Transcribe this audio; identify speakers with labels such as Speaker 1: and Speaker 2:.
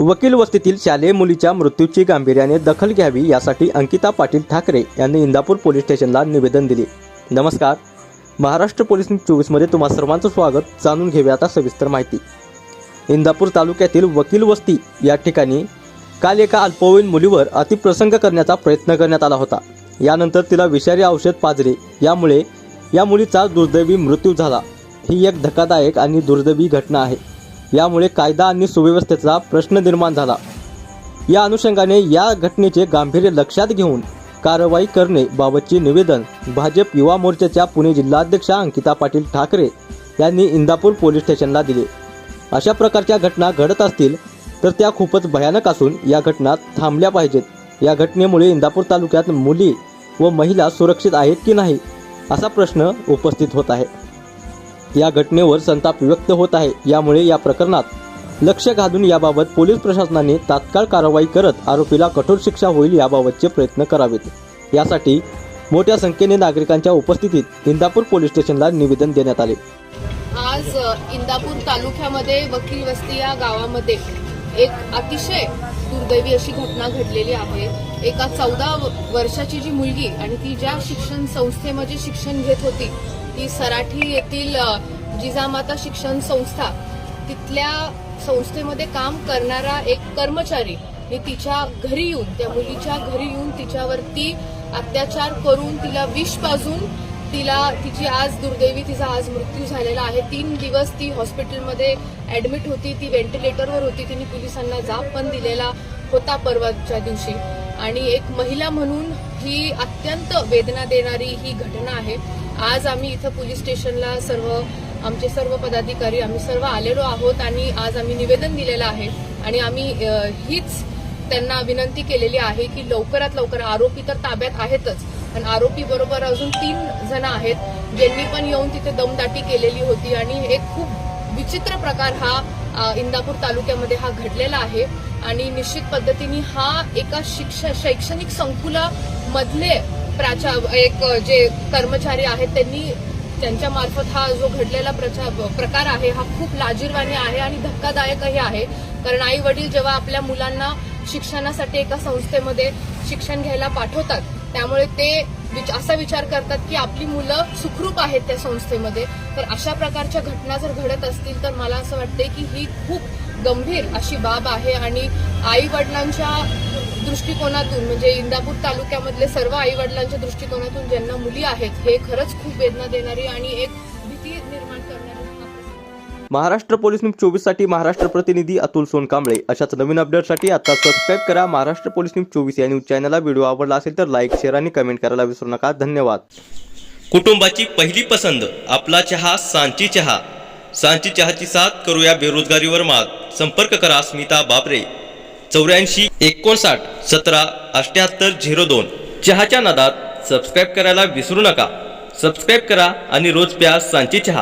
Speaker 1: वकील वस्तीतील शालेय मुलीच्या मृत्यूची गांभीर्याने दखल घ्यावी यासाठी अंकिता पाटील ठाकरे यांनी इंदापूर पोलीस स्टेशनला निवेदन दिले. नमस्कार. महाराष्ट्र पोलीस चोवीसमध्ये तुम्हा सर्वांचं स्वागत. जाणून घेऊया आता सविस्तर माहिती. इंदापूर तालुक्यातील वकील वस्ती या ठिकाणी काल एका अल्पवयीन मुलीवर अतिप्रसंग करण्याचा प्रयत्न करण्यात आला होता. यानंतर तिला विषारी औषध पाजले. यामुळे या मुलीचा दुर्दैवी मृत्यू झाला. ही एक धक्कादायक आणि दुर्दैवी घटना आहे. यामुळे कायदा आणि सुव्यवस्थेचा प्रश्न निर्माण झाला. या अनुषंगाने या घटनेचे गांभीर्य लक्षात घेऊन कारवाई करणे बाबतचे निवेदन भाजप युवा मोर्चाच्या पुणे जिल्हाध्यक्षा अंकिता पाटील ठाकरे यांनी इंदापूर पोलीस स्टेशनला दिले. अशा प्रकारच्या घटना घडत असतील तर त्या खूपच भयानक असून या घटना थांबल्या पाहिजेत. या घटनेमुळे इंदापूर तालुक्यात मुली व महिला सुरक्षित आहेत की नाही असा प्रश्न उपस्थित होत आहे. या घटनेवर संताप व्यक्त होत आहे. यामुळे या प्रकरणात लक्ष घालून याबाबत पोलीस प्रशासनाने तात्काळ कारवाई करत आरोपीला कठोर शिक्षा होईल याबाबतचे प्रयत्न करावेत. यासाठी मोठ्या संख्येने नागरिकांच्या उपस्थितीत इंदापूर पोलीस स्टेशनला निवेदन देण्यात आले.
Speaker 2: आज इंदापूर तालुक्यामध्ये वकील वस्ती या गावामध्ये एक अतिशय दुर्दैवी अशी घटना घडलेली आहे. एका चौदा वर्षाची जी मुलगी आणि ती ज्या शिक्षण संस्थेमध्ये शिक्षण घेत होती ती सराठी येथील जिजामाता शिक्षण संस्था तिथल्या संस्थेमध्ये काम करणारा एक कर्मचारी हे तिच्या घरी येऊन त्या मुलीच्या घरी येऊन तिच्यावरती अत्याचार करून तिला विष पाजून तिला तिची आज दुर्दैवी तिचा आज मृत्यू झालेला आहे. तीन दिवस ती हॉस्पिटलमध्ये ऍडमिट होती ती व्हेंटिलेटरवर होती तिने पोलिसांना जाब पण दिलेला होता परवाच्या दिवशी. आणि एक महिला म्हणून ही अत्यंत वेदना देणारी ही घटना आहे. आज आम्ही इथं पोलीस स्टेशनला सर्व आमचे सर्व पदाधिकारी आम्ही सर्व आलेलो आहोत आणि आज आम्ही निवेदन दिलेलं आहे. आणि आम्ही हीच त्यांना विनंती केलेली आहे की लवकरात लवकर आरोपी तर ताब्यात आहेतच पण आरोपी बरोबर अजून तीन जण आहेत ज्यांनी पण येऊन तिथे दमदाटी केलेली होती आणि एक खूप विचित्र प्रकार हा इंदापूर तालुक्यामध्ये हा घडलेला आहे. आणि निश्चित पद्धतीने हा एका शिक्ष शैक्षणिक संकुलामधले प्राचा एक जे कर्मचारी आहेत त्यांनी त्यांच्या मार्फत हा जो घडलेला प्रचा- प्रकार आहे हा खूप लाजीरवाणी आहे आणि धक्कादायकही आहे. कारण आई वडील जेव्हा आपल्या मुलांना शिक्षणासाठी एका संस्थेमध्ये शिक्षण घ्यायला पाठवतात त्यामुळे ते विच- असा विचार करतात की आपली मुलं सुखरूप आहेत त्या संस्थेमध्ये. तर अशा प्रकारच्या घटना जर घडत असतील तर मला असं वाटते की ही खूप गंभीर अशी बाब आहे आणि आई वडिलांच्या दृष्टिकोनातून म्हणजे इंदापूर तालुक्यामधले सर्व आई वडिलांच्या दृष्टिकोनातून ज्यांना मुली आहेत हे खरंच खूप वेदना देणारी आणि एक भीती निर्माण करणारी हा.
Speaker 1: महाराष्ट्र पोलीस न्यूज चोवीससाठी महाराष्ट्र प्रतिनिधी अतुल सोनकांबळे. अशाच नवीन अपडेटसाठी आता सबस्क्राईब करा महाराष्ट्र पोलीस न्यूज चोवीस या न्यूज चॅनलला व्हिडिओ आवडला असेल तर लाईक शेअर आणि कमेंट करायला विसरू नका. धन्यवाद.
Speaker 3: कुटुंबाची पहिली पसंत आपला चहा सांची चहा. सांची चहाची साथ करूया बेरोजगारीवर मात. संपर्क करा स्मिता बाबरे चौऱ्याऐंशी एकोणसाठ सतरा अठ्याहत्तर झिरो दोन. चहाच्या नादात सबस्क्राईब करायला विसरू नका. सबस्क्राईब करा आणि रोज प्या सांची चहा.